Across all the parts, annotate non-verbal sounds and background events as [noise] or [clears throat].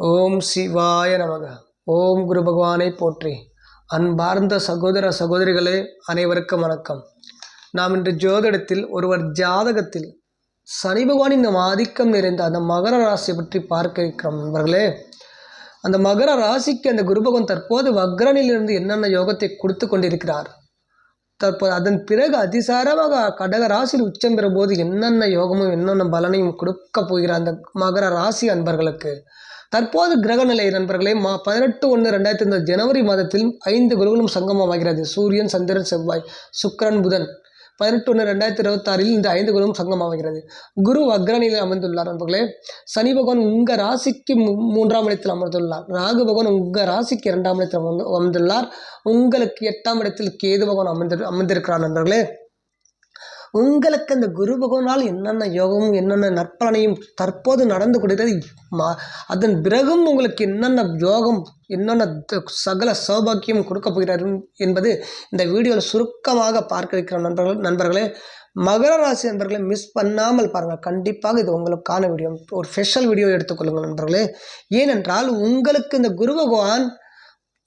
ஓம் சிவாய நமக. ஓம் குரு பகவானை போற்றி. அன்பார்ந்த சகோதர சகோதரிகளே அனைவருக்கும் வணக்கம். நாம் இன்று ஜோதிடத்தில் ஒருவர் ஜாதகத்தில் சனி பகவானின் ஆதிக்கம் நிறைந்த அந்த மகர ராசியை பற்றி பார்க்க இருக்கிறோம் நண்பர்களே. அந்த மகர ராசிக்கு அந்த குரு பகவான் தற்போது வக்ரனிலிருந்து என்னென்ன யோகத்தை கொடுத்து கொண்டிருக்கிறார்? தற்போது அதன் பிறகு அதிசாரமாக கடக ராசியில் உச்சம் பெறும்போது என்னென்ன யோகமும் என்னென்ன பலனையும் கொடுக்க போகிற அந்த மகர ராசி அன்பர்களுக்கு? தற்போது கிரகநிலை நண்பர்களே மா பதினெட்டு ஒன்று ரெண்டாயிரத்தி ஐந்து ஜனவரி மாதத்தில் ஐந்து குருகளும் சங்கமமாகிறது. சூரியன் சந்திரன் செவ்வாய் சுக்கரன் புதன். பதினெட்டு ஒன்று ரெண்டாயிரத்தி இருபத்தாறில் இந்த ஐந்து குருவும் சங்கமாகிறது குரு அக்ரணியில் அமர்ந்துள்ளார் நண்பர்களே. சனி பகவான் உங்கள் ராசிக்கு மூன்றாம் இடத்தில் அமர்ந்துள்ளார். ராகு பகவான் உங்கள் ராசிக்கு இரண்டாம் இடத்தில் அமர்ந்து அமர்ந்துள்ளார். உங்களுக்கு எட்டாம் இடத்தில் கேது பகவான் அமர்ந்து அமர்ந்திருக்கிறார் நண்பர்களே. உங்களுக்கு அந்த குரு பகவானால் என்னென்ன யோகமும் என்னென்ன நற்பலனையும் தற்போது நடந்து கொடுக்கிறது மா அதன் பிறகும் உங்களுக்கு என்னென்ன யோகம் என்னென்ன சகல சௌபாக்கியம் கொடுக்க போகிறார் என்பது இந்த வீடியோவில் சுருக்கமாக பார்க்க இருக்கிற நண்பர்கள் நண்பர்களே மகர ராசி நண்பர்களை மிஸ் பண்ணாமல் பாருங்கள். கண்டிப்பாக இது உங்களுக்கான வீடியோ ஒரு ஸ்பெஷல் வீடியோ எடுத்துக்கொள்ளுங்கள் நண்பர்களே. ஏனென்றால் உங்களுக்கு இந்த குரு பகவான்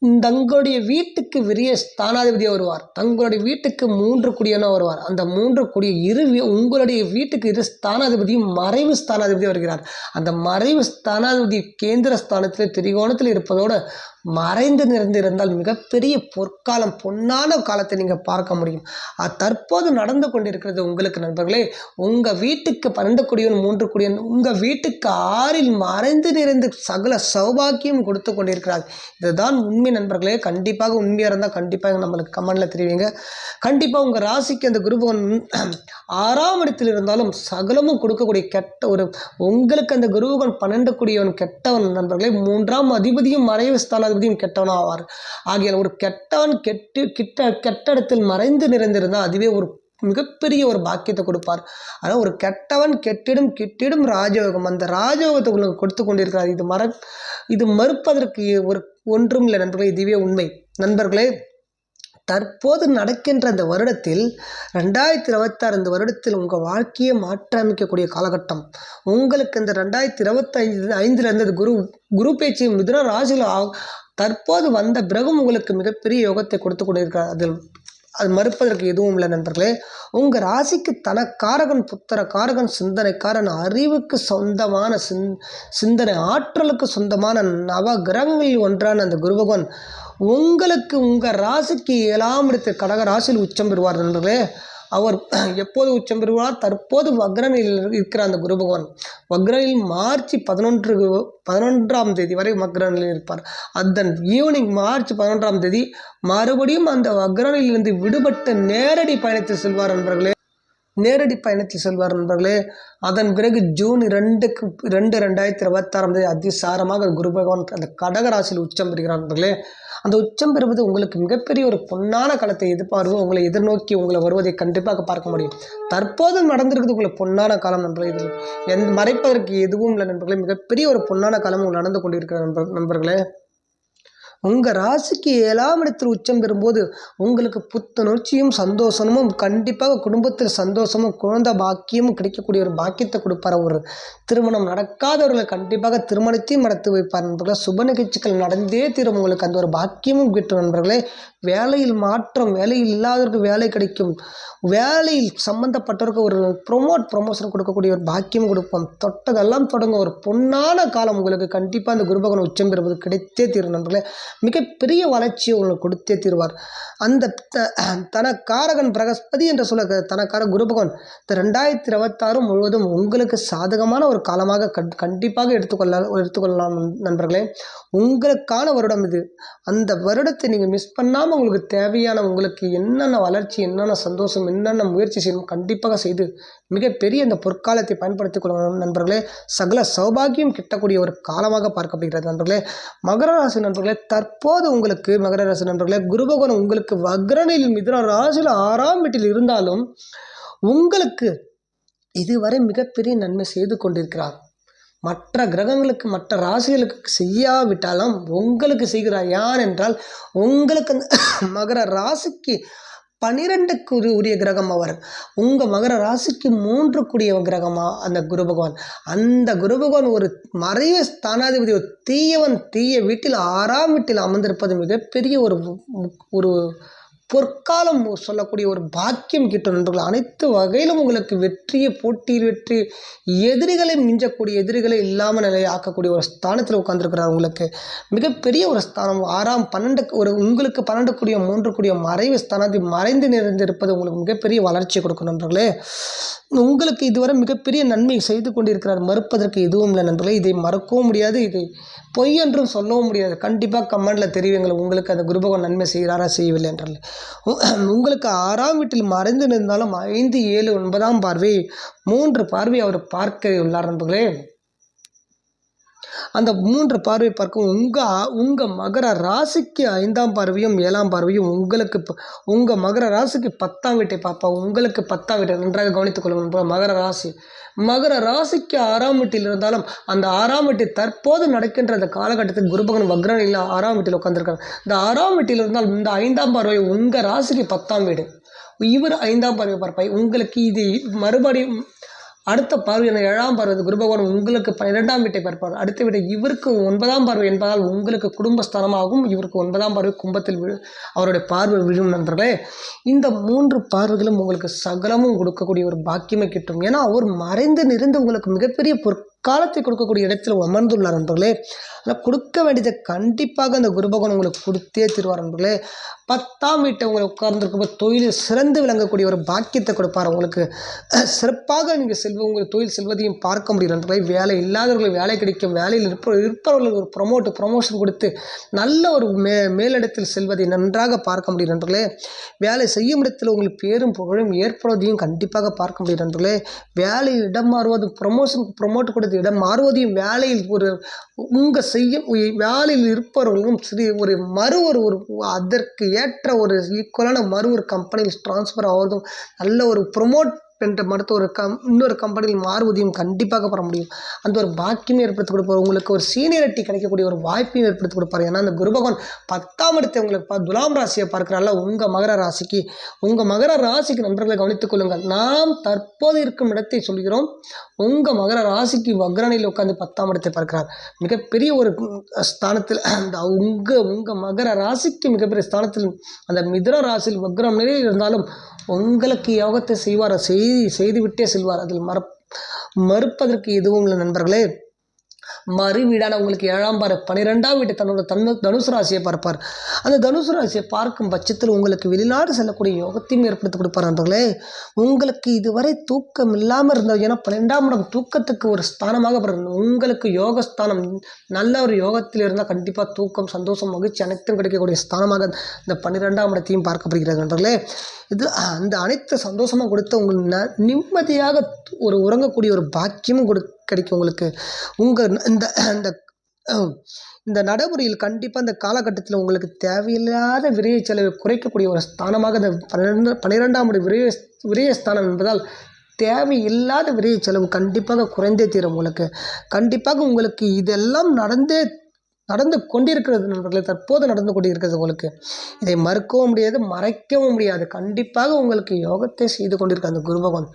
தங்களுடைய வீட்டுக்கு விரிய ஸ்தானாதிபதியாக வருவார். தங்களுடைய வீட்டுக்கு மூன்று குடியனாக வருவார். அந்த மூன்று குடி இரு உங்களுடைய வீட்டுக்கு இரு ஸ்தானாதிபதியும் மறைவு ஸ்தானாதிபதி வருகிறார். அந்த மறைவு ஸ்தானாதிபதி கேந்திர ஸ்தானத்தில் திரிகோணத்தில் இருப்பதோடு மறைந்து நிறைந்திருந்தால் மிகப்பெரிய பொற்காலம் பொன்னான காலத்தை நீங்கள் பார்க்க முடியும். தற்போது நடந்து கொண்டிருக்கிறது உங்களுக்கு நண்பர்களே உங்கள் வீட்டுக்கு பன்னெண்டு குடியன் மூன்று குடியன் உங்கள் வீட்டுக்கு ஆறில் மறைந்து நிறைந்து சகல சௌபாக்கியம் கொடுத்து கொண்டிருக்கிறார். இதுதான் உண்மை நண்பர்களே. கண்டிப்பாக உண்மையாக இருந்தால் கண்டிப்பாக நம்மளுக்கு கமெண்டில் தெரிவிங்க. கண்டிப்பாக உங்கள் ராசிக்கு அந்த குருபவன் [clears throat] ஆறாம் இடத்தில் இருந்தாலும் சகலமும் கொடுக்கக்கூடிய கெட்ட ஒரு உங்களுக்கு அந்த குருவகன் பன்னெண்டு கூடியவன் கெட்டவன் நண்பர்களே மூன்றாம் அதிபதியும் மறைவு தகுதியும் கெட்டவனாக ஆவார். ஆகியால் ஒரு கெட்டவன் கெட்டு கிட்ட கெட்டடத்தில் மறைந்து நிறைந்திருந்தால் அதுவே ஒரு மிகப்பெரிய ஒரு பாக்கியத்தை கொடுப்பார். ஆனால் ஒரு கெட்டவன் கெட்டிடும் கெட்டிடும் ராஜயோகம். அந்த ராஜயோகத்தை உங்களுக்கு கொடுத்து கொண்டிருக்கிறார். இது மற இது மறுப்பதற்கு ஒரு ஒன்றும் இல்லை நண்பர்களே இதுவே உண்மை. நண்பர்களே தற்போது நடக்கின்ற அந்த வருடத்தில் ரெண்டாயிரத்தி இருபத்தாறு இந்த வருடத்தில் உங்கள் வாழ்க்கையை மாற்றமைக்கக்கூடிய காலகட்டம். உங்களுக்கு இந்த ரெண்டாயிரத்தி இருபத்தைந்து ஐந்தில் அது குரு குரு பேச்சு மிதுன ராசியில் தற்போது வந்த பிரகம் உங்களுக்கு மிகப்பெரிய யோகத்தை கொடுத்து கொண்டிருக்கிறார் அதில் அது மறுப்பதற்கு எதுவும் இல்லை நண்பர்களே. உங்கள் ராசிக்கு தனக்காரகன் புத்திர காரகன் சிந்தனைக்காரன் அறிவுக்கு சொந்தமான சிந் சிந்தனை ஆற்றலுக்கு சொந்தமான நவ கிரகங்களில் ஒன்றான அந்த குரு பகவான் உங்களுக்கு உங்கள் ராசிக்கு ஏழாம் இடத்தில் கடக ராசியில் உச்சம் பெறுவார் நண்பர்களே. அவர் எப்போது உச்சம் பெறுவார்? தற்போது வக்ரனில் இருக்கிற அந்த குரு பகவான் வக்ரனில் மார்ச் பதினொன்று பதினொன்றாம் தேதி வரை வக்ரனில் இருப்பார். அதன் ஈவினிங் மார்ச் பதினொன்றாம் தேதி மறுபடியும் அந்த வக்ரனிலிருந்து விடுபட்டு நேரடி பயணத்தில் செல்வார் நண்பர்களே. நேரடி பயணத்தில் செல்வார் நண்பர்களே. அதன் பிறகு ஜூன் ரெண்டுக்கு ரெண்டு ரெண்டாயிரத்தி இருபத்தாறாம் தேதி அதிசாரமாக குரு பகவான் அந்த கடகராசியில் உச்சம் பெறுகிறார் நண்பர்களே. அந்த உச்சம் பெறுவது உங்களுக்கு மிகப்பெரிய ஒரு பொன்னான காலத்தை எதிர்பார்வு உங்களை எதிர்நோக்கி உங்களை வருவதை கண்டிப்பாக பார்க்க முடியும். தற்போது நடந்திருக்கிறது உங்களுக்கு பொன்னான காலம் நண்பர்களே. இதில் எந்த மறைப்பதற்கு எதுவும் இல்லை நண்பர்களே. மிகப்பெரிய ஒரு பொன்னான காலம் உங்களுக்கு நடந்து கொண்டிருக்கிற நண்பர் நண்பர்களே. உங்கள் ராசிக்கு ஏழாம் இடத்தில் உச்சம் பெறும்போது உங்களுக்கு புத்துணர்ச்சியும் சந்தோஷமும் கண்டிப்பாக குடும்பத்தில் சந்தோஷமும் குழந்தை பாக்கியமும் கிடைக்கக்கூடிய ஒரு பாக்கியத்தை கொடுப்பார் ஒரு திருமணம் நடக்காதவர்களை கண்டிப்பாக திருமணத்தையும் நடத்தி வைப்பார் நண்பர்களே. சுப நிகழ்ச்சிகள் நடந்தே தீரும் உங்களுக்கு. அந்த ஒரு பாக்கியமும் கிட்டும் நண்பர்களே. வேலையில் மாற்றம் வேலையில் இல்லாதவருக்கு வேலை கிடைக்கும். வேலையில் சம்பந்தப்பட்டவருக்கு ஒரு ப்ரொமோட் ப்ரொமோஷன் கொடுக்கக்கூடிய ஒரு பாக்கியம் கொடுப்போம். தொட்டதெல்லாம் தொடங்க ஒரு பொன்னான காலம் உங்களுக்கு. கண்டிப்பாக அந்த குருபகன் உச்சம் பெறுவது கிடைத்தே தீரும் நண்பர்களே. மிகப்பெரிய வளர்ச்சியை உங்களுக்கு கொடுத்தே தீர்வார். அந்த த- தனக்காரகன் பிரகஸ்பதி என்று சொல்ல தனக்கார குருபகவான் இந்த ரெண்டாயிரத்தி இருபத்தாறு முழுவதும் உங்களுக்கு சாதகமான ஒரு காலமாக கண் கண்டிப்பாக எடுத்துக்கொள்ள எடுத்துக்கொள்ளலாம் நண்பர்களே. உங்களுக்கான வருடம் இது. அந்த வருடத்தை நீங்கள் மிஸ் பண்ணாமல் உங்களுக்கு தேவையான உங்களுக்கு என்னென்ன வளர்ச்சி என்னென்ன சந்தோஷம் என்னென்ன முயற்சி செய்யணும் கண்டிப்பாக செய்து மிகப்பெரிய இந்த பொற்காலத்தை பயன்படுத்திக் கொள்ளணும் நண்பர்களே. சகல சௌபாகியம் கிட்டக்கூடிய ஒரு காலமாக பார்க்கப்படுகிறது நண்பர்களே. மகர ராசி நண்பர்களே தற்போது உங்களுக்கு மகர ராசி நண்பர்களே குருபகவான் உங்களுக்கு வக்ரனில் மிதுன ராசியில் ஆறாம் வீட்டில் இருந்தாலும் உங்களுக்கு இதுவரை மிகப்பெரிய நன்மை செய்து கொண்டிருக்கிறார். மற்ற கிரகங்களுக்கு மற்ற ராசிகளுக்கு செய்யாவிட்டாலும் உங்களுக்கு செய்கிறார். யார் என்றால் உங்களுக்கு அந்த மகர ராசிக்கு பனிரெண்டுக்கு உரிய கிரகம் அவர். உங்கள் மகர ராசிக்கு மூன்று கூடிய கிரகமா? அந்த குரு பகவான். அந்த குரு பகவான் ஒரு மறைய ஸ்தானாதிபதி ஒரு தீயவன் தீய வீட்டில் ஆறாம் வீட்டில் அமர்ந்திருப்பது மிகப்பெரிய ஒரு ஒரு பொற்காலம் சொல்லக்கூடிய ஒரு பாக்கியம் கிட்டும் நண்பர்கள் அனைத்து வகையிலும் உங்களுக்கு வெற்றியை போட்டியில் வெற்றி எதிரிகளை மிஞ்சக்கூடிய எதிரிகளை இல்லாமல் நிலையை ஆக்கக்கூடிய ஒரு ஸ்தானத்தில் உட்காந்துருக்கிறார் உங்களுக்கு. மிகப்பெரிய ஒரு ஸ்தானம் ஆறாம் பன்னெண்டு ஒரு உங்களுக்கு பன்னெண்டு கூடிய மூன்று கூடிய மறைவு ஸ்தானத்தில் மறைந்து நிறைந்திருப்பது உங்களுக்கு மிகப்பெரிய வளர்ச்சி கொடுக்கும் நண்பர்களே. உங்களுக்கு இதுவரை மிகப்பெரிய நன்மை செய்து கொண்டிருக்கிறார். மறுப்பதற்கு எதுவும் இல்லை நண்பர்களே. இதை மறக்கவும் முடியாது. இதை பொய் என்றும் சொல்லவும் முடியாது. கண்டிப்பாக கமெண்டில் தெரிவிங்கள். உங்களுக்கு அந்த குருபகவான் நன்மை செய்கிறாரா செய்யவில்லை என்றால் உங்களுக்கு ஆறாம் வீட்டில் மறைந்து நின்றாலும் ஐந்து ஏழு ஒன்பதாம் பார்வை மூன்று பார்வை அவர் பார்க்க உள்ளார் நண்பர்களே. அந்த மூன்று பார்வை பார்க்கும் உங்கள் உங்கள் மகர ராசிக்கு ஐந்தாம் பார்வையும் ஏழாம் பார்வையும் உங்களுக்கு உங்கள் மகர ராசிக்கு பத்தாம் வீட்டை பார்ப்பா உங்களுக்கு பத்தாம் வீட்டை நன்றாக கவனித்துக் கொள்ளுங்கள் மகர ராசி. மகர ராசிக்கு ஆறாம் வீட்டில் இருந்தாலும் அந்த ஆறாம் வீட்டில் தற்போது நடக்கின்ற அந்த காலகட்டத்தில் குருபகன் வக்ரனில் ஆறாம் வீட்டில் உட்காந்துருக்காங்க இந்த ஆறாம் வீட்டில் இருந்தால் இந்த ஐந்தாம் பார்வை உங்கள் ராசிக்கு பத்தாம் வீடு. இவர் ஐந்தாம் பார்வை பார்ப்பாய். உங்களுக்கு இது மறுபடியும் அடுத்த பார்வை என ஏழாம் பார்வை குரு பகவான் உங்களுக்கு பன்னிரெண்டாம் வீட்டை பார்ப்பார். அடுத்த வீட்டை இவருக்கு ஒன்பதாம் பார்வை என்பதால் உங்களுக்கு குடும்பஸ்தானமாகும். இவருக்கு ஒன்பதாம் பார்வை கும்பத்தில் விழு அவருடைய பார்வை விழும் நண்பர்களே. இந்த மூன்று பார்வைகளும் உங்களுக்கு சகலமும் கொடுக்கக்கூடிய ஒரு பாக்கியமை கிட்டும். ஏன்னா அவர் மறைந்து நிறைந்து உங்களுக்கு மிகப்பெரிய காலத்தை கொடுக்கக்கூடிய இடத்தில் அமர்ந்துள்ளார் நண்பர்களே. ஆனால் கொடுக்க வேண்டியதை கண்டிப்பாக அந்த குரு பகவான் உங்களுக்கு கொடுத்தே தருவார் நண்பர்களே. பத்தாம் வீட்டை உங்களை உட்கார்ந்துருக்கும்போது தொழிலில் சிறந்து விளங்கக்கூடிய ஒரு பாக்கியத்தை கொடுப்பார். உங்களுக்கு சிறப்பாக நீங்கள் செல்வ உங்களுக்கு தொழில் செல்வதையும் பார்க்க முடியும் நண்பர்களே. வேலை இல்லாதவர்களுக்கு வேலை கிடைக்கும். வேலையில் இருப்ப இருப்பவர்களுக்கு ஒரு ப்ரொமோட் ப்ரொமோஷன் கொடுத்து நல்ல ஒரு மே மேலிடத்தில் செல்வதை நன்றாக பார்க்க முடியும் நண்பர்களே. வேலை செய்யும் இடத்தில் உங்களுக்கு பேரும் புகழும் ஏற்படுவதையும் கண்டிப்பாக பார்க்க முடியும் நண்பர்களே. வேலையில் இடம் மாறுவதும் ப்ரொமோஷன் ப்ரொமோட் கொடுத்து விட மாறுவதையும் வேலையில் ஒரு உங்கள் செய்யும் வேலையில் இருப்பவர்களும் சரி ஒரு மறு ஒரு ஒரு அதற்கு ஏற்ற ஒரு ஈக்குவலான மறு ஒரு கம்பெனியில் ட்ரான்ஸ்ஃபர் ஆவதும் நல்ல ஒரு ப்ரொமோட் என்ற மருத்துவ ஒரு கம் இன்னொரு கம்பெனியில் மாறுவதையும் கண்டிப்பாக பெற முடியும். அந்த ஒரு பாக்கியமும் ஏற்படுத்தி கொடுப்பார் உங்களுக்கு ஒரு சீனியரிட்டி கிடைக்கக்கூடிய ஒரு வாய்ப்பையும் ஏற்படுத்தி கொடுப்பார். ஏன்னா அந்த குரு பகவான் பத்தாம் இடத்தை உங்களுக்கு பா துலாம் ராசியை பார்க்குறால உங்கள் மகர ராசிக்கு. உங்கள் மகர ராசிக்கு நண்பர்களை கவனித்துக் கொள்ளுங்கள். நாம் தற்போது இருக்கும் இடத்தை சொல்கிறோம். உங்கள் மகர ராசிக்கு வக்ரனில் உட்காந்து பத்தாம் இடத்தை பார்க்கிறார். மிகப்பெரிய ஒரு ஸ்தானத்தில் அந்த உங்கள் உங்கள் மகர ராசிக்கு மிகப்பெரிய ஸ்தானத்தில் அந்த மிதுன ராசியில் வக்ரம் நிலையில் இருந்தாலும் உங்களுக்கு யோகத்தை செய்வார் செய்தி செய்துவிட்டே செல்வார். அதில் மறப் மறுப்பதற்கு எதுவும் இல்லை நண்பர்களே. மறு வீடான உங்களுக்கு ஏழாம் பாரு பன்னிரெண்டாம் வீட்டை தன்னோட தன்னு தனுசு ராசியை பார்ப்பார். அந்த தனுசு ராசியை பார்க்கும் பட்சத்தில் உங்களுக்கு வெளிநாடு செல்லக்கூடிய யோகத்தையும் ஏற்படுத்தி கொடுப்பார் நண்பர்களே. உங்களுக்கு இதுவரை தூக்கம் இல்லாமல் இருந்தது. ஏன்னா பன்னெண்டாம் இடம் தூக்கத்துக்கு ஒரு ஸ்தானமாக உங்களுக்கு யோகஸ்தானம் நல்ல ஒரு யோகத்தில் இருந்தால் கண்டிப்பாக தூக்கம் சந்தோஷம் மகிழ்ச்சி அனைத்தும் கிடைக்கக்கூடிய ஸ்தானமாக இந்த பன்னிரெண்டாம் இடத்தையும் பார்க்கப்படுகிறது நண்பர்களே. இது அந்த அனைத்து சந்தோஷமாக கொடுத்த உங்களுக்கு ந நிம்மதியாக ஒரு உறங்கக்கூடிய ஒரு பாக்கியமும் கொடு கிடைக்கும் உங்களுக்கு உங்கள் இந்த இந்த இந்த நடைமுறையில் கண்டிப்பாக இந்த காலகட்டத்தில் உங்களுக்கு தேவையில்லாத விரைய செலவை குறைக்கக்கூடிய ஒரு ஸ்தானமாக இந்த பன்னிரெண்டு பன்னிரெண்டாம் முறை விரைய விரயஸ்தானம் என்பதால் தேவையில்லாத விரைய செலவு கண்டிப்பாக குறைந்தே தீரும் உங்களுக்கு. கண்டிப்பாக உங்களுக்கு இதெல்லாம் நடந்தே நடந்து கொண்டிருக்கிறது நண்பர்களே தற்போது நடந்து கொண்டிருக்கிறது உங்களுக்கு. இதை மறுக்கவும் முடியாது மறைக்கவும் முடியாது. கண்டிப்பாக உங்களுக்கு யோகத்தை செய்து கொண்டிருக்க அந்த குரு பகவான்.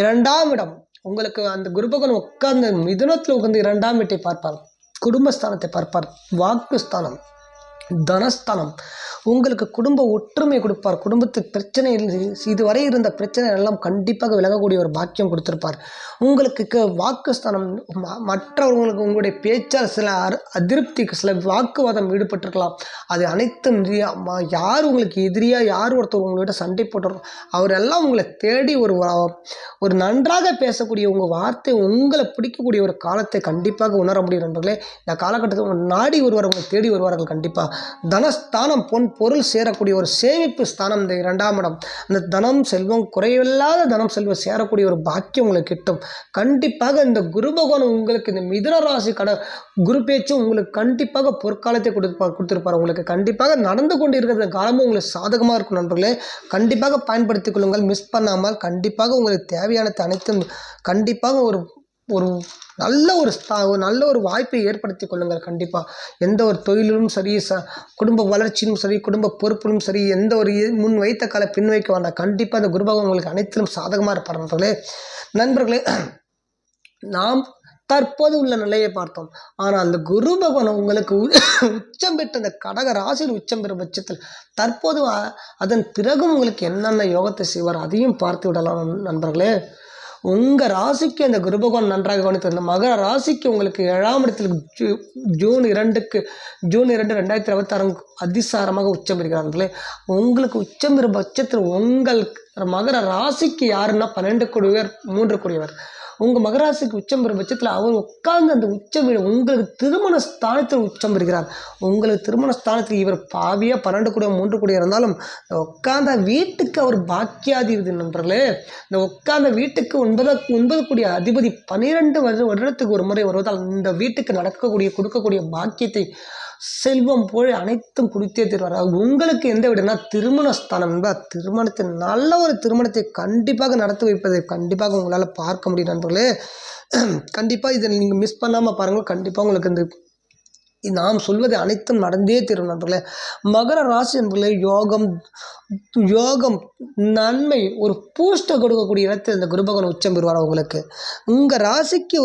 இரண்டாம் இடம் உங்களுக்கு அந்த குரு பகவான் உட்கார்ந்து மிதுனத்தில் உட்கார்ந்து இரண்டாம் வீட்டை பார்ப்பார். குடும்பஸ்தானத்தை பார்ப்பார். வாக்குஸ்தானம். தனஸ்தானம். உங்களுக்கு குடும்ப ஒற்றுமை கொடுப்பார். குடும்பத்துக்கு பிரச்சனை இதுவரை இருந்த பிரச்சனை எல்லாம் கண்டிப்பாக விலகக்கூடிய ஒரு பாக்கியம் கொடுத்துருப்பார். உங்களுக்கு வாக்குஸ்தானம் ம- மற்றவர்களுக்கு உங்களுடைய பேச்சால் சில அதிருப்திக்கு சில வாக்குவாதம் ஈடுபட்டிருக்கலாம். அது அனைத்தும் ம- யார் உங்களுக்கு எதிரியாக யார் ஒருத்தர் உங்களோட சண்டை போட்டுறோம் அவரெல்லாம் உங்களை தேடி ஒரு ஒரு நன்றாக பேசக்கூடிய உங்கள் வார்த்தை உங்களை பிடிக்கக்கூடிய ஒரு காலத்தை கண்டிப்பாக உணர முடியும் நண்பர்களே. இந்த காலகட்டத்தில் உங்கள் நாடி ஒருவர் உங்களை தேடி வருவார்கள் கண்டிப்பாக தனஸ்தானம் பொன் பொருள் சேரக்கூடிய ஒரு சேமிப்பு ஸ்தானம் இந்த இரண்டாம் இடம். அந்த தனம் செல்வம் குறைவில்லாத தனம் செல்வம் சேரக்கூடிய ஒரு பாக்கியம் உங்களுக்கு கிட்டும். கண்டிப்பாக இந்த குரு பகவான் உங்களுக்கு இந்த மிதுன ராசி கட குரு பேச்சும் உங்களுக்கு கண்டிப்பாக பொற்காலத்தை கொடுப்பா கொடுத்துருப்பார். உங்களுக்கு கண்டிப்பாக நடந்து கொண்டு இருக்கிற காலமும் உங்களுக்கு சாதகமாக இருக்கும் நண்பர்களே. கண்டிப்பாக பயன்படுத்திக் கொள்ளுங்கள். மிஸ் பண்ணாமல் கண்டிப்பாக உங்களுக்கு தேவையானது அனைத்தும் கண்டிப்பாக ஒரு ஒரு நல்ல ஒரு ஸ்தா ஒரு நல்ல ஒரு வாய்ப்பை ஏற்படுத்தி கொள்ளுங்கள். கண்டிப்பாக எந்த ஒரு தொழிலும் சரி ச குடும்ப வளர்ச்சியும் சரி குடும்ப பொறுப்பிலும் சரி எந்த ஒரு முன் வைத்த கால பின் வைக்க வேண்டாம். கண்டிப்பாக அந்த குரு பகவான் உங்களுக்கு அனைத்திலும் சாதகமாக இருப்பார் நண்பர்களே. நண்பர்களே நாம் தற்போது உள்ள நிலையை பார்த்தோம். ஆனால் அந்த குரு பகவான் உங்களுக்கு உ- உச்சம் பெற்ற அந்த கடக ராசியில் உச்சம் பெறும் பட்சத்தில் தற்போது அதன் பிறகும் உங்களுக்கு என்னென்ன யோகத்தை செய்வார் அதையும் பார்த்து விடலாம் நண்பர்களே. உங்கள் ராசிக்கு அந்த குருபகவான் நன்றாக கவனித்து அந்த மகர ராசிக்கு உங்களுக்கு ஏழாம் இடத்தில் ஜூ ஜூன் இரண்டுக்கு ஜூன் இரண்டு ரெண்டாயிரத்தி இருபத்தாறு அதிசாரமாக உச்சம் இருக்கிறார்களே உங்களுக்கு உச்சம் பெறும் பட்சத்தில் உங்கள் மகர ராசிக்கு யாருன்னா பன்னெண்டு குடிவர் மூன்று கூடியவர். உங்கள் மகராசுக்கு உச்சம் பெறும் பட்சத்தில் அவர் உட்கார்ந்து அந்த உச்சம் வீடு உங்களுக்கு திருமண ஸ்தானத்தில் உச்சம் பெறுகிறார். உங்களுக்கு திருமண ஸ்தானத்தில் இவர் பாவியாக பன்னெண்டு கூட மூன்று கூட இருந்தாலும் இந்த உட்கார்ந்த வீட்டுக்கு அவர் பாக்கியாதிபதி நண்பர்களே. இந்த உட்கார்ந்த வீட்டுக்கு ஒன்பது ஒன்பது கூடிய அதிபதி பன்னிரெண்டு வருட வருடத்துக்கு ஒரு முறை வருவதால் இந்த வீட்டுக்கு நடக்கக்கூடிய கொடுக்கக்கூடிய பாக்கியத்தை செல்வம் போல் அனைத்தும் குடித்தே தருவார் உங்களுக்கு எந்த வீடுனா திருமண ஸ்தானம் என்பார் திருமணத்தை நல்ல ஒரு திருமணத்தை கண்டிப்பாக நடத்தி வைப்பதை கண்டிப்பாக உங்களால் பார்க்க முடியும் நண்பர்களே. கண்டிப்பாக இதை நீங்கள் மிஸ் பண்ணாமல் பாருங்கள். கண்டிப்பாக உங்களுக்கு இந்த நாம் சொல்வது அனைத்தும் நடந்தே தீரும் நண்பர்களே. மகர ராசி நண்பர்களே யோகம் யோகம் நன்மை ஒரு பூஸ்டை கொடுக்கக்கூடிய இடத்தில் இந்த குருபகவான் உச்சம் பெறுவார் உங்களுக்கு உங்கள் ராசிக்கு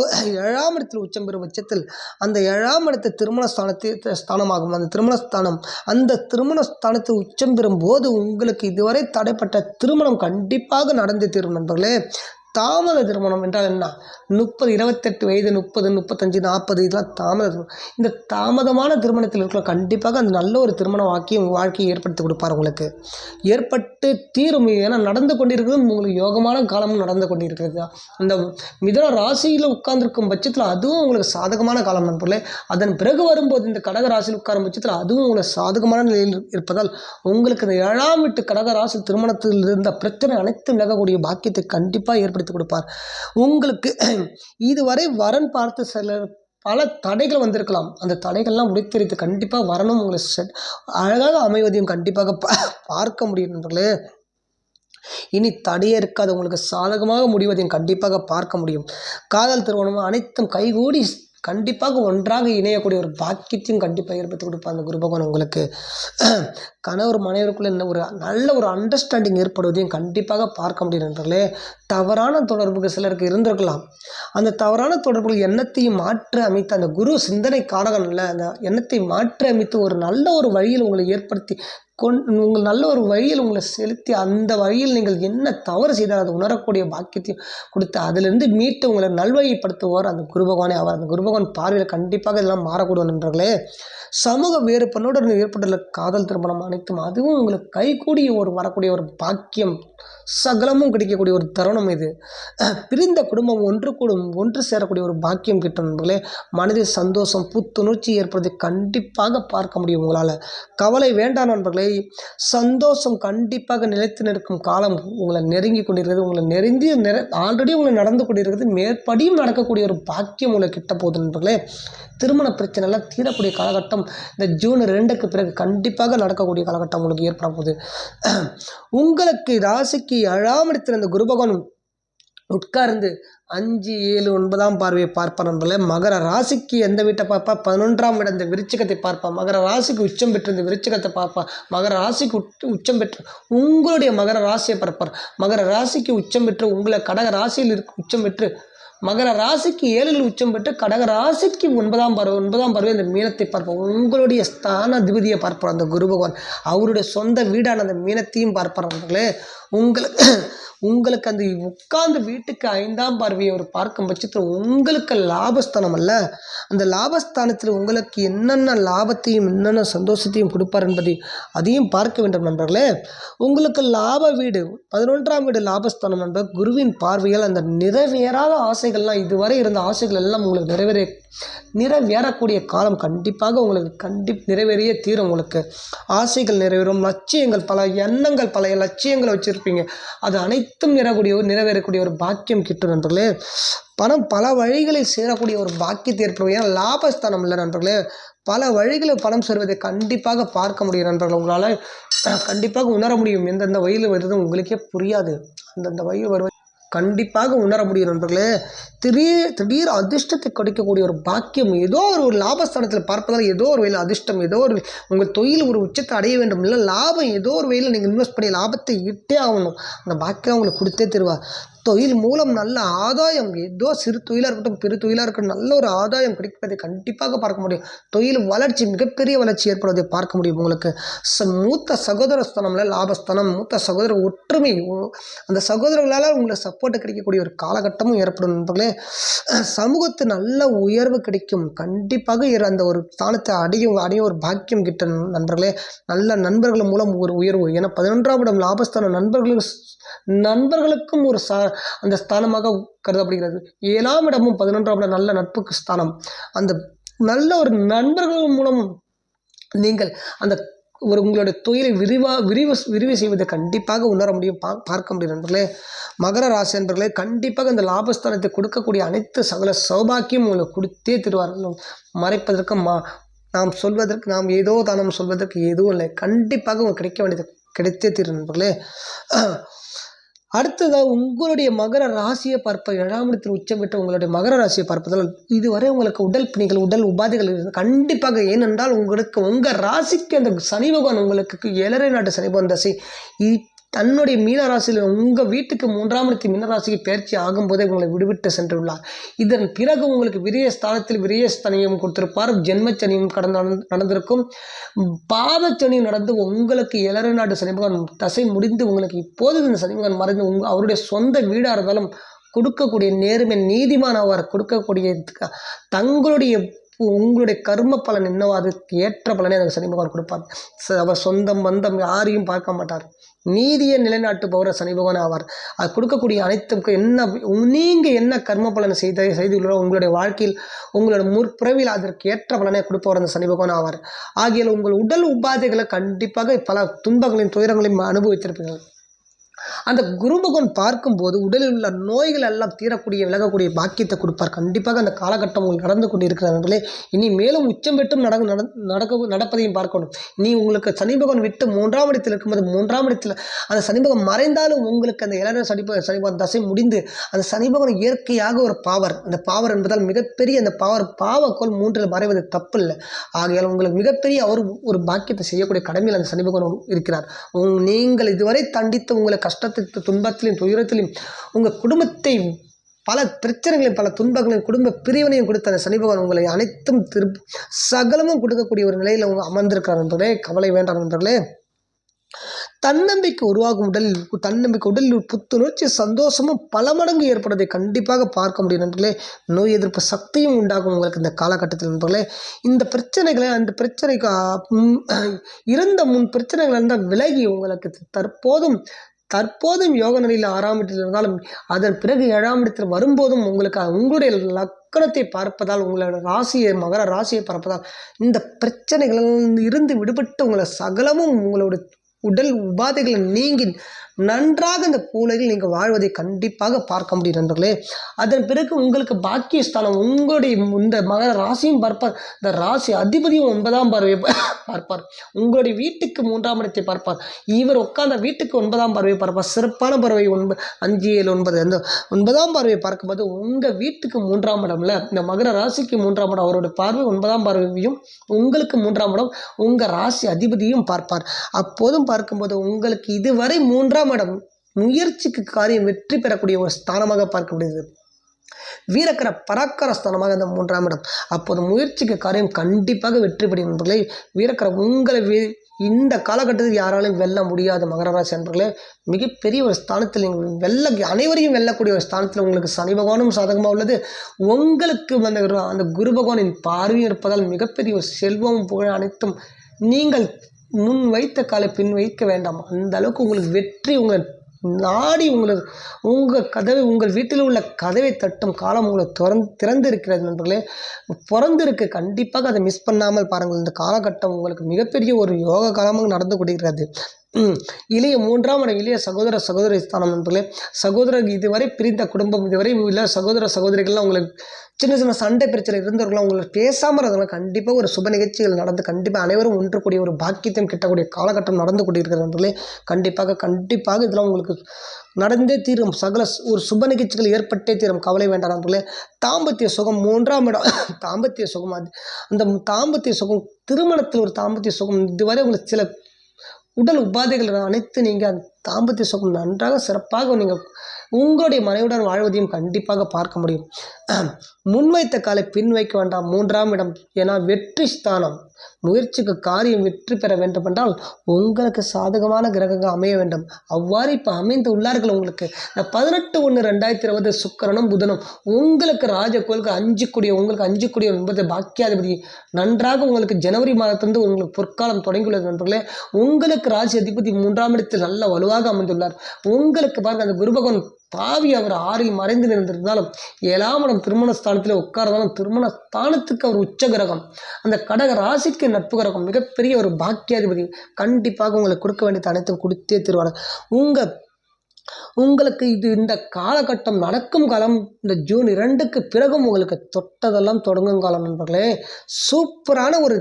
ஏழாம் இடத்தில் உச்சம் பெறும் பட்சத்தில் அந்த ஏழாம் இடத்து திருமண ஸ்தானத்தை ஸ்தானமாகும். அந்த திருமண ஸ்தானம் அந்த திருமண ஸ்தானத்தில் உச்சம் பெறும் போது உங்களுக்கு இதுவரை தடைப்பட்ட திருமணம் கண்டிப்பாக நடந்து தீரும் நண்பர்களே. தாமத திருமணம் என்றால் என்ன? முப்பது இருபத்தெட்டு வயது முப்பது முப்பத்தஞ்சு நாற்பது இதெல்லாம் தாமத திருமணம். இந்த தாமதமான திருமணத்தில் இருக்கிற கண்டிப்பாக அந்த நல்ல ஒரு திருமண வாக்கியம் உங்கள் வாழ்க்கையை ஏற்படுத்தி கொடுப்பார் உங்களுக்கு. ஏற்பட்டு தீரும். ஏன்னா நடந்து கொண்டிருக்கிறது உங்களுக்கு யோகமான காலமும் நடந்து கொண்டிருக்கிறது. அந்த மிதன ராசியில் உட்கார்ந்துருக்கும் பட்சத்தில் அதுவும் உங்களுக்கு சாதகமான காலம் நண்பர்களே. அதன் பிறகு வரும்போது இந்த கடக ராசியில் உட்காரும் பட்சத்தில் அதுவும் உங்களுக்கு சாதகமான நிலையில் இருப்பதால் உங்களுக்கு இந்த ஏழாம் வீட்டு கடக ராசி திருமணத்தில் இருந்த பிரச்சனை அனைத்தும் விலகக்கூடிய பாக்கியத்தை கண்டிப்பாக ஏற்படுத்தி கொடுப்பார். உங்களுக்கு இதுவரை வரன் பார்த்து சிலர் பல தடைகள் வந்திருக்கலாம். அந்த தடைகள்லாம் முடித்தெரித்து கண்டிப்பாக வரணும் உங்களை செட் அழகாக அமைவதையும் கண்டிப்பாக பா பார்க்க முடியும் நண்பர்களே. இனி தடையே இருக்காது. உங்களுக்கு சாதகமாக முடிவதையும் கண்டிப்பாக பார்க்க முடியும். காதல் திருமணம் அனைத்தும் கைகூடி கண்டிப்பாக ஒன்றாக இணையக்கூடிய ஒரு பாக்கியத்தையும் கண்டிப்பாக ஏற்படுத்தி கொடுப்பார் அந்த குரு பகவான் உங்களுக்கு. கணவர் மனைவருக்குள்ள என்ன ஒரு நல்ல ஒரு அண்டர்ஸ்டாண்டிங் ஏற்படுவதையும் கண்டிப்பாக பார்க்க முடியும் நண்பர்களே. தவறான தொடர்புகள் சிலருக்கு இருந்திருக்கலாம். அந்த தவறான தொடர்புகள் எண்ணத்தையும் மாற்றி அமைத்த அந்த குரு சிந்தனை காரகன் இல்லை அந்த எண்ணத்தை மாற்றி அமைத்து ஒரு நல்ல ஒரு வழியில் உங்களை ஏற்படுத்தி கொண் உங்கள் நல்ல ஒரு வழியில் உங்களை செலுத்தி அந்த வழியில் நீங்கள் என்ன தவறு செய்தால் அதை உணரக்கூடிய பாக்கியத்தையும் கொடுத்து அதிலிருந்து மீட்டு உங்களை நல்வழிப்படுத்துவார் அந்த குரு பகவானே அவர் அந்த குரு பகவான் பார்வையில் கண்டிப்பாக இதெல்லாம் மாறக்கூடும் நண்பர்களே. சமூக வேறுபண்ணோடு ஏற்பட்டுள்ள காதல் திருமணம் அனைத்தும் அதுவும் உங்களுக்கு கைகூடிய ஒரு வரக்கூடிய ஒரு பாக்கியம் சகலமும் கிடைக்கக்கூடிய ஒரு தருணம் இது. பிரிந்த குடும்பம் ஒன்று கூடும் ஒன்று சேரக்கூடிய ஒரு பாக்கியம் கிட்ட நண்பர்களே மனதில் சந்தோஷம் புத்துணர்ச்சி ஏற்படுவதை கண்டிப்பாக பார்க்க முடியும் உங்களால். கவலை வேண்டாம் நண்பர்களே சந்தோஷம் கண்டிப்பாக நிலைத்து நிற்கும் காலம் உங்களை நெருங்கி கொண்டிருக்கிறது. உங்களை நெருங்கி நிற ஆல்ரெடி உங்களை நடந்து கொண்டிருக்கிறது. மேற்படியும் நடக்கக்கூடிய ஒரு பாக்கியம் உங்களை கிட்ட போகுது நண்பர்களே. திருமண பிரச்சனைலாம் தீரக்கூடிய காலகட்டம் இந்த ஜூன் ரெண்டுக்கு பிறகு கண்டிப்பாக நடக்கக்கூடிய காலகட்டம் உங்களுக்கு ஏற்பட போகுது. உங்களுக்கு ராசிக்கு ஏழாம் இடத்தில் இந்த குரு பகவான் உட்கார்ந்து அஞ்சு ஏழு ஒன்பதாம் பார்வையை பார்ப்பார் நண்பர்களே. மகர ராசிக்கு எந்த வீட்டை பார்ப்பா? பதினொன்றாம் இடம் இந்த விருச்சிகத்தை பார்ப்பா. மகர ராசிக்கு உச்சம் பெற்று இந்த விருச்சிகத்தை பார்ப்பா. மகர ராசிக்கு உச்சம் பெற்று உங்களுடைய மகர ராசியை பார்ப்பார். மகர ராசிக்கு உச்சம் பெற்று உங்களை கடக ராசியில் இருக்கு உச்சம் பெற்று. மகர ராசிக்கு ஏழில் உச்சம் பெற்று கடக ராசிக்கு ஒன்பதாம் பருவ ஒன்பதாம் பருவம் இந்த மீனத்தை பார்ப்போம். உங்களுடைய ஸ்தான அதிபதியை பார்ப்பார் அந்த குரு பகவான். அவருடைய சொந்த வீடான அந்த மீனத்தையும் பார்ப்பார் நண்பர்களே. உங்களுக்கு உங்களுக்கு அந்த உட்கார்ந்து வீட்டுக்கு ஐந்தாம் பார்வையை அவர் பார்க்கும் பட்சத்தில் உங்களுக்கு லாபஸ்தானம் அல்ல. அந்த லாபஸ்தானத்தில் உங்களுக்கு என்னென்ன லாபத்தையும் என்னென்ன சந்தோஷத்தையும் கொடுப்பார் என்பதை அதையும் பார்க்க வேண்டும் நண்பர்களே. உங்களுக்கு லாப வீடு பதினொன்றாம் வீடு லாபஸ்தானம் நண்பர் குருவின் பார்வையால் அந்த நிறைவேறாத ஆசைகள்லாம் இதுவரை இருந்த ஆசைகள் எல்லாம் உங்களுக்கு நிறைவேற நிறைவேறக்கூடிய காலம் கண்டிப்பாக உங்களுக்கு கண்டி நிறைவேறியே தீரும் உங்களுக்கு. ஆசைகள் நிறைவேறும் லட்சியங்கள் பல எண்ணங்கள் பல லட்சியங்களை வச்சுருப்பீங்க. அது அனைத்தும் நிறைக்கூடிய ஒரு நிறைவேறக்கூடிய ஒரு பாக்கியம் கிட்டும் நண்பர்களே. பணம் பல வழிகளில் சேரக்கூடிய ஒரு பாக்கியத்தை ஏற்படும் ஏன்னா லாபஸ்தானம் இல்லை நண்பர்களே. பல வழிகளில் பணம் சேருவதை கண்டிப்பாக பார்க்க முடியும் நண்பர்கள். உங்களால் கண்டிப்பாக உணர முடியும். எந்தெந்த வழியில் வருது உங்களுக்கே புரியாது. அந்தந்த வழியில் வருவது கண்டிப்பாக உணர முடியும் நண்பர்களே. திடீர் திடீர் அதிர்ஷ்டத்தை கிடைக்கக்கூடிய ஒரு பாக்கியம் ஏதோ ஒரு ஒரு லாபஸ்தானத்தில் பார்ப்பதால் ஏதோ ஒரு வகையில் அதிர்ஷ்டம் ஏதோ ஒரு உங்கள் தொழில் ஒரு உச்சத்தை அடைய வேண்டும் இல்லை லாபம் ஏதோ ஒரு வகையில் நீங்கள் இன்வெஸ்ட் பண்ணி லாபத்தை இட்டே ஆகணும். அந்த பாக்கியம் உங்களுக்கு கொடுத்தே தருவார். தொழில் மூலம் நல்ல ஆதாயம். ஏதோ சிறு தொழிலாக இருக்கட்டும் பெரு தொழிலாக இருக்கட்டும் நல்ல ஒரு ஆதாயம் கிடைப்பதை கண்டிப்பாக பார்க்க முடியும். தொழில் வளர்ச்சி மிகப்பெரிய வளர்ச்சி ஏற்படுவதை பார்க்க முடியும் உங்களுக்கு. மூத்த சகோதர ஸ்தானம்ல லாபஸ்தானம். மூத்த சகோதர ஒற்றுமை. அந்த சகோதரர்களால் உங்களுக்கு சப்போர்ட் கிடைக்கக்கூடிய ஒரு காலகட்டமும் ஏற்படும் நண்பர்களே. சமூகத்து நல்ல உயர்வு கிடைக்கும். கண்டிப்பாக அந்த ஒரு ஸ்தானத்தை அடையும் அடையும் ஒரு பாக்கியம் கிட்ட நண்பர்களே. நல்ல நண்பர்கள் மூலம் ஒரு உயர்வு. ஏன்னா பதினொன்றாம் இடம் லாபஸ்தானம். நண்பர்களுக்கு நண்பர்களுக்கும் ஒரு சா அந்த ஸ்தானமாக கருதப்படுகிறது. ஏழாம் இடமும் பதினொன்றாம் இடம் நல்ல நட்புக்கு ஸ்தானம். அந்த நல்ல ஒரு நண்பர்கள் மூலம் நீங்கள் அந்த ஒரு உங்களுடைய தொழிலை விரிவா விரிவு விரிவு செய்வதை கண்டிப்பாக உணர முடியும் பா பார்க்க முடியும் நண்பர்களே. மகர ராசி நண்பர்களே கண்டிப்பாக இந்த லாபஸ்தானத்தை கொடுக்கக்கூடிய அனைத்து சகல சௌபாக்கியம் உங்களுக்கு கொடுத்தே தருவார்கள். மறைப்பதற்கு மா நாம் சொல்வதற்கு நாம் ஏதோ தானம் சொல்வதற்கு எதுவும் இல்லை. கண்டிப்பாக உங்களுக்கு கிடைக்க வேண்டியது கிடைத்தே தீரும் நண்பர்களே. அடுத்ததாக உங்களுடைய மகர ராசியை பார்ப்ப ஏழாம் இடத்தில் உச்சம் பெற்ற உங்களுடைய மகர ராசியை பார்ப்பதால் இதுவரை உங்களுக்கு உடல் பிணிகள் உடல் உபாதைகள் கண்டிப்பாக ஏனென்றால் உங்களுக்கு உங்கள் ராசிக்கு அந்த சனி பகவான் உங்களுக்கு ஏழரை நாட்டு சனி பகவான் தசை தன்னுடைய மீனராசியில் உங்கள் வீட்டுக்கு மூன்றாம் இடத்து மீனராசிக்கு பயிற்சி ஆகும்போதே உங்களை விடுவிட்டு சென்றுள்ளார். இதன் பிறகு உங்களுக்கு விரிய ஸ்தானத்தில் விரிய ஸ்தனியும் கொடுத்திருப்பார். ஜென்மச்சனியும் கடந்து நடந்து- நடந்திருக்கும். பாதச்சனியும் நடந்து உங்களுக்கு ஏழரை நாட்டு சனிபகவான் தசை முடிந்து உங்களுக்கு இப்போது இந்த சனி மறைந்து உங்க அவருடைய சொந்த வீடாக இருந்தாலும் கொடுக்கக்கூடிய நேர்மை நீதிமான் அவர் கொடுக்கக்கூடிய தங்களுடைய உங்களுடைய கர்ம பலன் என்னவோ அதுக்கு ஏற்ற பலனே அந்த சனி பகவான் கொடுப்பார். ச- அவர் சொந்தம் பந்தம் யாரையும் பார்க்க மாட்டார். நீதியை நிலைநாட்டுபவர் சனி பகவான் ஆவார். அது கொடுக்கக்கூடிய அனைத்துக்கும் என்ன நீங்கள் என்ன கர்ம பலனை செய்த செய்துள்ளோ உங்களுடைய வாழ்க்கையில் உங்களோட முற்பிறவில் அதற்கு ஏற்ற பலனை கொடுப்பவர் அந்த சனி பகவான் ஆவார். ஆகிய உங்கள் உடல் உபாதைகளை கண்டிப்பாக பல துன்பங்களையும் துயரங்களையும் அனுபவித்திருப்பீர்கள். அந்த குரு பகவான் பார்க்கும்போது உடலில் உள்ள நோய்கள் எல்லாம் தீரக்கூடிய விலகக்கூடிய பாக்கியத்தை கொடுப்பார். கண்டிப்பாக அந்த காலகட்டம் உங்களுக்கு நடந்து கொண்டு இருக்கிறார்களே இனி மேலும் உச்சம் பெற்றும் நட நடக்க நடப்பதையும் பார்க்கணும். நீ உங்களுக்கு சனி பகவான் விட்டு மூன்றாம் இடத்தில் இருக்கும்போது மூன்றாம் இடத்தில் அந்த சனி பகவான் மறைந்தாலும் உங்களுக்கு அந்த இளநீர் சனி பகவான் சனி பகவான் தசை முடிந்து அந்த சனி பகவான் இயற்கையாக ஒரு பாவர். அந்த பாவர் என்பதால் மிகப்பெரிய அந்த பாவர் பாவக்கோள் மூன்றில் மறைவது தப்பு இல்லை ஆகையால் உங்களுக்கு மிகப்பெரிய அவர் ஒரு பாக்கியத்தை செய்யக்கூடிய கடமையில் அந்த சனி பகவான் இருக்கிறார். நீங்கள் இதுவரை தண்டித்து உங்களை கஷ்டத்துக்கு துன்பத்திலையும் துயரத்திலையும் உங்கள் குடும்பத்தை பல பிரச்சனைகளையும் பல துன்பங்களையும் குடும்ப பிரிவினையும் கொடுத்த அந்த சனி பகவான் உங்களை அனைத்தும் திருப்பி சகலமும் கொடுக்கக்கூடிய ஒரு நிலையில் அவங்க அமர்ந்திருக்கிறார் நண்பர்களே கவலை வேண்டாம் நண்பர்களே. தன்னம்பிக்கை உருவாகும் உடலில் தன்னம்பிக்கை உடலில் புத்துணர்ச்சி சந்தோஷமும் பல மடங்கு ஏற்படுவதை கண்டிப்பாக பார்க்க முடியும் நண்பர்களே. நோய் எதிர்ப்பு சக்தியும் உண்டாகும் உங்களுக்கு இந்த காலகட்டத்தில் நண்பர்களே. இந்த பிரச்சனைகளை அந்த பிரச்சனைக்கு இருந்த முன் பிரச்சனைகள் இருந்தால் விலகி உங்களுக்கு தற்போதும் தற்போதும் யோக நிலையில் ஆறாம் இடத்தில் இருந்தாலும் அதன் பிறகு ஏழாம் இடத்தில் வரும்போதும் உங்களுக்கு உங்களுடைய லக்கணத்தை பார்ப்பதால் உங்களோட ராசியை மகர ராசியை பார்ப்பதால் இந்த பிரச்சனைகளில் இருந்து விடுபட்டு உங்களை சகலமும் உங்களோட உடல் உபாதைகளை நீங்கி நன்றாக இந்த பூலையில் நீங்கள் வாழ்வதை கண்டிப்பாக பார்க்க முடியும் நண்பர்களே. அதன் பிறகு உங்களுக்கு பாக்கியஸ்தானம் உங்களுடைய இந்த மகன ராசியும் பார்ப்பார். இந்த ராசி அதிபதியும் ஒன்பதாம் பார்வை பார்ப்பார். உங்களுடைய வீட்டுக்கு மூன்றாம் இடத்தை பார்ப்பார். இவர் உட்கார்ந்த வீட்டுக்கு ஒன்பதாம் பார்வை பார்ப்பார். சிறப்பான பார்வை ஒன்பது அஞ்சு ஏழு ஒன்பது. அந்த ஒன்பதாம் பார்வையை பார்க்கும்போது உங்கள் வீட்டுக்கு மூன்றாம் இடம்ல இந்த மகர ராசிக்கு மூன்றாம் இடம் அவருடைய பார்வை ஒன்பதாம் பார்வையும் உங்களுக்கு மூன்றாம் இடம் உங்கள் ராசி அதிபதியும் பார்ப்பார். அப்போதும் பார்க்கும்போது உங்களுக்கு இதுவரை மூன்றாம் இடம் முயற்சிக்கு காரியம் வெற்றி பெறக்கூடிய ஒரு ஸ்தானமாக பார்க்க முடியுது வீரக்கர பராக்கர ஸ்தானமாக அந்த மூன்றாம் இடம். அப்போது முயற்சிக்கு காரியம் கண்டிப்பாக வெற்றி பெறும் நண்பர்களே வீரக்கர உங்களை இந்த காலகட்டத்தில் யாராலும் வெல்ல முடியாத மகர ராசி நண்பர்களே மிகப்பெரிய ஒரு ஸ்தானத்தில் நீங்கள் வெல்ல அனைவரையும் வெல்லக்கூடிய ஒரு ஸ்தானத்தில் உங்களுக்கு சனி பகவானும் சாதகமாக உள்ளது. உங்களுக்கு அந்த அந்த குரு பகவானின் பார்வையும் இருப்பதால் மிகப்பெரிய ஒரு செல்வம் புகழ் அனைத்தும் நீங்கள் முன் வைத்த காலை பின் வைக்க வேண்டாம். அந்த அளவுக்கு உங்களுக்கு வெற்றி உங்களை நாடி உங்களது உங்கள் கதவை உங்கள் வீட்டில் உள்ள கதவை தட்டும் காலம் உங்களை திறந்து திறந்து இருக்கிறது நண்பர்களே. பிறந்திருக்கு. கண்டிப்பாக அதை மிஸ் பண்ணாமல் பாருங்கள். இந்த காலகட்டம் உங்களுக்கு மிகப்பெரிய ஒரு யோக காலமாக நடந்து கொடுக்கிறது இளைய மூன்றாம் இடம் இளைய சகோதர சகோதரி ஸ்தானம் நண்பர்களே சகோதரர் இதுவரை பிரிந்த குடும்பம் இதுவரை உள்ள சகோதர சகோதரிகள்லாம் உங்களுக்கு சின்ன சின்ன சண்டை பிரச்சனை இருந்தவர்களாம் உங்களுக்கு பேசாமல் இருந்தவங்க கண்டிப்பாக ஒரு சுப நிகழ்ச்சிகள் நடந்து கண்டிப்பாக அனைவரும் ஒன்று கூடிய ஒரு பாக்கியத்தையும் கிட்டக்கூடிய காலகட்டம் நடந்து கொண்டிருக்கிறது நண்பர்களே. கண்டிப்பாக கண்டிப்பாக இதெல்லாம் உங்களுக்கு நடந்தே தீரும். சகல ஒரு சுப நிகழ்ச்சிகள் ஏற்பட்டே தீரும். கவலை வேண்டாம் நண்பர்களே. தாம்பத்திய சுகம் மூன்றாம் இடம். தாம்பத்திய சுகம் அது அந்த தாம்பத்திய சுகம் திருமணத்தில் ஒரு தாம்பத்திய சுகம் இதுவரை உங்களுக்கு சில உடல் உபாதைகள் அனைத்து நீங்கள் அந்த தாம்பத்திய சுகம் நன்றாக சிறப்பாக நீங்கள் உங்களுடைய மனைவியுடன் வாழ்வதையும் கண்டிப்பாக பார்க்க முடியும். முன்வைத்த காலை பின் வைக்க வேண்டாம். மூன்றாம் இடம் ஏன்னா வெற்றி ஸ்தானம். முயற்சிக்கு காரியம் வெற்றி பெற வேண்டும் என்றால் உங்களுக்கு சாதகமான கிரகங்கள் அமைய வேண்டும். அவ்வாறு இப்போ அமைந்து உள்ளார்கள் உங்களுக்கு. இந்த பதினெட்டு ஒன்று ரெண்டாயிரத்தி இருபது சுக்கரனும் புதனும். உங்களுக்கு ராஜகோளுக்கு அஞ்சு கூடிய உங்களுக்கு அஞ்சு கூடிய என்பது பாக்கியாதிபதி. நன்றாக உங்களுக்கு ஜனவரி மாதத்திலிருந்து உங்களுக்கு பொற்காலம் தொடங்கியுள்ளது நண்பர்களே. உங்களுக்கு ராஜ அதிபதி மூன்றாம் இடத்தில் நல்ல வலுவாக அமைந்துள்ளார். உங்களுக்கு பாருங்க அந்த குரு பகவான் பாவி அவர் ஆறில் மறைந்து நிறந்திருந்தாலும் ஏழாம் இடம் திருமண ஸ்தானத்தில் உட்கார்ந்தாலும் திருமண ஸ்தானத்துக்கு அவர் உச்ச கிரகம் அந்த கடக ராசிக்கு நட்பு கிரகம் மிகப்பெரிய ஒரு பாக்கியாதிபதி. கண்டிப்பாக உங்களுக்கு கொடுக்க வேண்டியது அனைத்தும் கொடுத்தே தருவார். உங்கள் உங்களுக்கு இது இந்த காலகட்டம் நடக்கும் காலம் இந்த ஜூன் இரண்டுக்கு பிறகும் உங்களுக்கு தொட்டதெல்லாம் தொடங்கும் காலம் நண்பர்களே. சூப்பரான ஒரு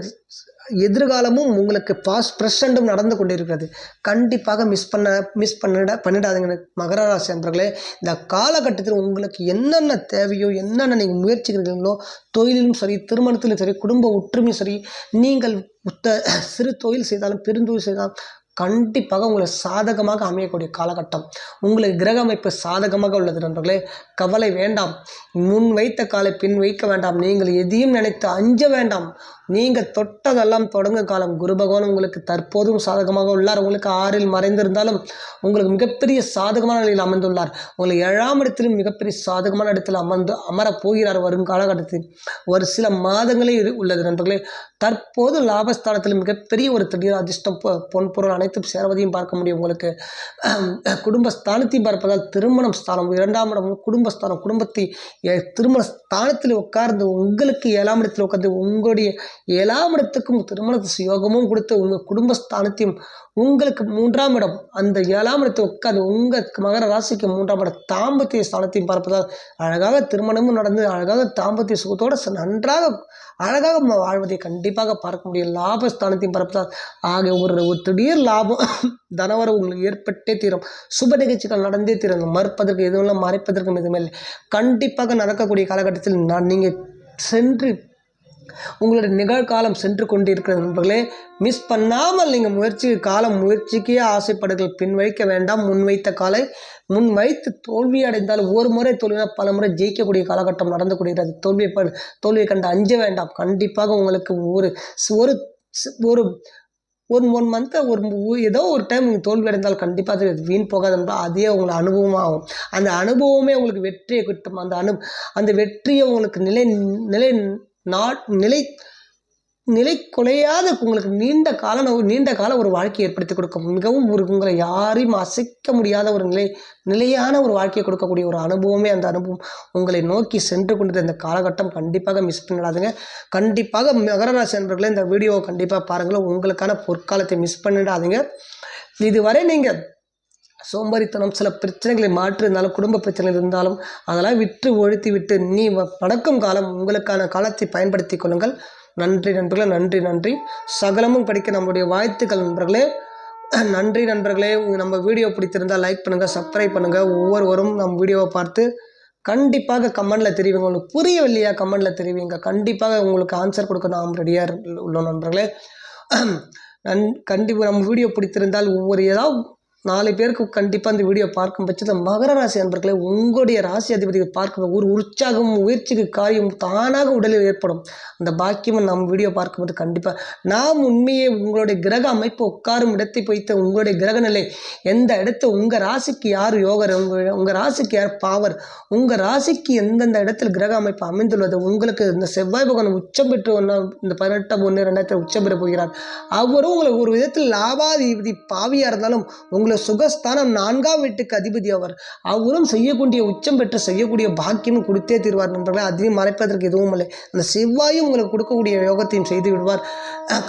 எதிர்காலமும் உங்களுக்கு பாஸ்ட் ப்ரெசண்ட்டும் நடந்து கொண்டிருக்கிறது. கண்டிப்பாக மிஸ் பண்ண மிஸ் பண்ணிட பண்ணிடாதுங்க மகர ராசி நண்பர்களே இந்த காலகட்டத்தில் உங்களுக்கு என்னென்ன தேவையோ என்னென்ன நீங்கள் முயற்சிக்கிறீங்களோ தொழிலும் சரி திருமணத்திலும் சரி குடும்ப ஒற்றுமையும் சரி நீங்கள் உத்த சிறு தொழில் செய்தாலும் பெருந்தொழில் செய்தாலும் கண்டிப்பாக உங்களுக்கு சாதகமாக அமையக்கூடிய காலகட்டம். உங்களுக்கு கிரக அமைப்பு சாதகமாக உள்ளது நண்பர்களே. கவலை வேண்டாம். முன் வைத்த காலை பின் வைக்க வேண்டாம். நீங்கள் எதையும் நினைத்து அஞ்ச வேண்டாம். நீங்கள் தொட்டதெல்லாம் தொடங்க காலம். குரு பகவான் உங்களுக்கு தற்போதும் சாதகமாக உள்ளார். உங்களுக்கு ஆறில் மறைந்திருந்தாலும் உங்களுக்கு மிகப்பெரிய சாதகமான நிலையில் அமைந்துள்ளார் உங்களுக்கு ஏழாம் இடத்திலும் மிகப்பெரிய சாதகமான இடத்தில் அமர்ந்து அமரப் போகிறார் வரும் காலகட்டத்தில். ஒரு சில மாதங்களே உள்ளது நண்பர்களே. தற்போது லாபஸ்தானத்தில் மிகப்பெரிய ஒரு திடீர் அதிர்ஷ்டம் பொ- பொன் பொருள் அனைத்தும் சேரவதையும் பார்க்க முடியும் உங்களுக்கு. குடும்பஸ்தானத்தையும் குடும்ப ஸ்தானத்தையும் பார்ப்பதால் திருமணம் ஸ்தானம் இரண்டாம் இடம் குடும்பஸ்தானம் குடும்பத்தை திருமண ஸ்தானத்தில் உட்கார்ந்து உங்களுக்கு ஏழாம் இடத்தில் உட்கார்ந்து உங்களுடைய ஏழாம் இடத்துக்கும் திருமண யோகமும் கொடுத்து உங்கள் குடும்பஸ்தானத்தையும் உங்களுக்கு மூன்றாம் இடம் அந்த ஏழாம் இடத்தை உட்கார்ந்து உங்கள் மகர ராசிக்கு மூன்றாம் இடம் தாம்பத்திய ஸ்தானத்தையும் பார்ப்பதால் அழகாக திருமணமும் நடந்து அழகாக தாம்பத்திய சுகத்தோடு நன்றாக அழகாக வாழ்வதை கண்டிப்பாக பார்க்க முடியும். லாபஸ்தானத்தையும் பார்ப்பதால் ஆகிய ஒரு ஒரு திடீர் லாபம் [coughs] தனவரம் உங்களுக்கு ஏற்பட்டே தீரும். சுப நிகழ்ச்சிகள் நடந்தே தீரும். மறுப்பதற்கு எதுவும் மறைப்பதற்கும் எதுவுமே இல்லை. கண்டிப்பாக நடக்கக்கூடிய காலகட்டத்தில் நான் நீங்கள் சென்று உங்களுடைய நிகழ்காலம் சென்று கொண்டிருக்கிற நண்பர்களே மிஸ் பண்ணாமல் நீங்கள் முயற்சி காலம் முயற்சிக்கே ஆசைப்படுங்கள். பின் வைக்க வேண்டாம். முன்வைத்த காலை முன் வைத்து தோல்வி அடைந்தால் ஒரு முறை தோல்வினா பல முறை ஜெயிக்கக்கூடிய காலகட்டம் நடந்து கொண்டிருக்கிறது. தோல்வியை ப- தோல்வியை கண்டு அஞ்ச வேண்டாம். கண்டிப்பாக உங்களுக்கு ஒரு ஒரு ஒரு ஒரு ஒன் மந்த்தை ஒரு ஏதோ ஒரு டைம் நீங்கள் தோல்வி அடைந்தால் கண்டிப்பாக அது வீண் போகாது என்பதால் அதே உங்களுக்கு அனுபவமாகும். அந்த அனுபவமே உங்களுக்கு வெற்றியை கிட்டும் அந்த அனு அந்த வெற்றியை உங்களுக்கு நிலை நிலை நாட் நிலை நிலை குலையாத உங்களுக்கு நீண்ட கால நீண்ட கால ஒரு வாழ்க்கையை ஏற்படுத்தி கொடுக்கும். மிகவும் ஒரு உங்களை யாரையும் அசைக்க முடியாத ஒரு நிலை நிலையான ஒரு வாழ்க்கையை கொடுக்கக்கூடிய ஒரு அனுபவமே அந்த அனுபவம். உங்களை நோக்கி சென்று கொண்டது இந்த காலகட்டம் கண்டிப்பாக மிஸ் பண்ணிடாதுங்க. கண்டிப்பாக மகர ராசி நண்பர்களே இந்த வீடியோவை கண்டிப்பாக பாருங்கள் உங்களுக்கான பொற்காலத்தை மிஸ் பண்ணிடாதீங்க. இதுவரை நீங்கள் சோம்பரித்தனம் சில பிரச்சனைகளை மாற்றி இருந்தாலும் குடும்ப பிரச்சனைகள் இருந்தாலும் அதெல்லாம் விற்று ஒழித்து விட்டு நீ வ- காலம் உங்களுக்கான காலத்தை பயன்படுத்தி கொள்ளுங்கள். நன்றி நண்பர்களே நன்றி நன்றி. சகலமும் படிக்க நம்முடைய வாழ்த்துக்கள் நண்பர்களே. நன்றி நண்பர்களே நம்ம வீடியோ பிடித்திருந்தால் லைக் பண்ணுங்கள் சப்ஸ்கிரைப் பண்ணுங்கள் ஒவ்வொருவரும் நம் வீடியோவை பார்த்து கண்டிப்பாக கமெண்டில் தெரிவிங்க. உங்களுக்கு புரியவில்லையா கமெண்டில் தெரிவிங்க. கண்டிப்பாக உங்களுக்கு ஆன்சர் கொடுக்க நாம் ரெடியாக உள்ளோம் நண்பர்களே. நன் கண்டிப்பாக நம்ம வீடியோ பிடித்திருந்தால் ஒவ்வொரு ஏதாவது நாலு பேருக்கு கண்டிப்பாக இந்த வீடியோ பார்க்கும் பட்சத்தில் மகர ராசி நண்பர்களே உங்களுடைய ராசி அதிபதியை பார்க்கும் ஒரு உற்சாகம் முயற்சிக்கு காரியம் தானாக உடலில் ஏற்படும். அந்த பாக்கியம் நம்ம வீடியோ பார்க்கும்போது கண்டிப்பாக நாம் உண்மையே உங்களுடைய கிரக அமைப்பு உட்காரும் இடத்தை வைத்த உங்களுடைய கிரக நிலை எந்த இடத்த உங்கள் ராசிக்கு யார் யோகர் உங்கள் உங்கள் ராசிக்கு யார் பாவர் உங்கள் ராசிக்கு எந்தெந்த இடத்தில் கிரக அமைப்பு அமைந்துள்ளது உங்களுக்கு இந்த செவ்வாய் பகவான் உச்சம் பெற்று ஒன்றா இந்த பதினெட்டாம் ஒன்று ரெண்டாயிரத்தில் உச்சம் பெற போகிறார். அவரும் உங்களுக்கு ஒரு விதத்தில் லாபாதிபதி பாவியாக இருந்தாலும் உங்களை சுகஸ்தானம் நான்காம் வீட்டுக்கு அதிபதி அவர். அவரும் செய்யக்கூடிய உச்சம் பெற்று செய்யக்கூடிய பாக்கியமும் கொடுத்தே தீர்வார் நண்பர்களே. அதையும் மறைப்பதற்கு எதுவும் இல்லை. அந்த செவ்வாயும் உங்களுக்கு கொடுக்கக்கூடிய யோகத்தையும் செய்து விடுவார்.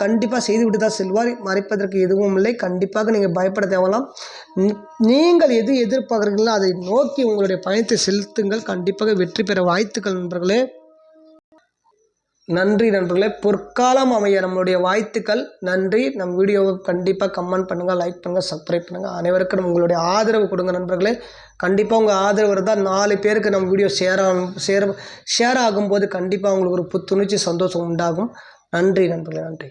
கண்டிப்பாக செய்து விட்டு தான் செல்வார். மறைப்பதற்கு எதுவும் இல்லை. கண்டிப்பாக நீங்கள் பயப்பட தேவலாம் நீங்கள் எது எதிர்பார்க்குறீங்களோ அதை நோக்கி உங்களுடைய பயணத்தை செலுத்துங்கள். கண்டிப்பாக வெற்றி பெற வாழ்த்துக்கள் நண்பர்களே. நன்றி நண்பர்களே. பொற்காலம் அமைய நம்மளுடைய வாழ்த்துக்கள். நன்றி. நம் வீடியோவை கண்டிப்பாக கமெண்ட் பண்ணுங்கள் லைக் பண்ணுங்கள் சப்ஸ்கிரைப் பண்ணுங்கள் அனைவருக்கும் உங்களுடைய ஆதரவு கொடுங்க நண்பர்களே. கண்டிப்பாக உங்கள் ஆதரவு இருந்தால் நாலு பேருக்கு நம்ம வீடியோ ஷேர் ஆகும் ஷேர் ஷேர் ஆகும்போது கண்டிப்பாக உங்களுக்கு ஒரு புத்துணர்ச்சி சந்தோஷம் உண்டாகும். நன்றி நண்பர்களே நன்றி.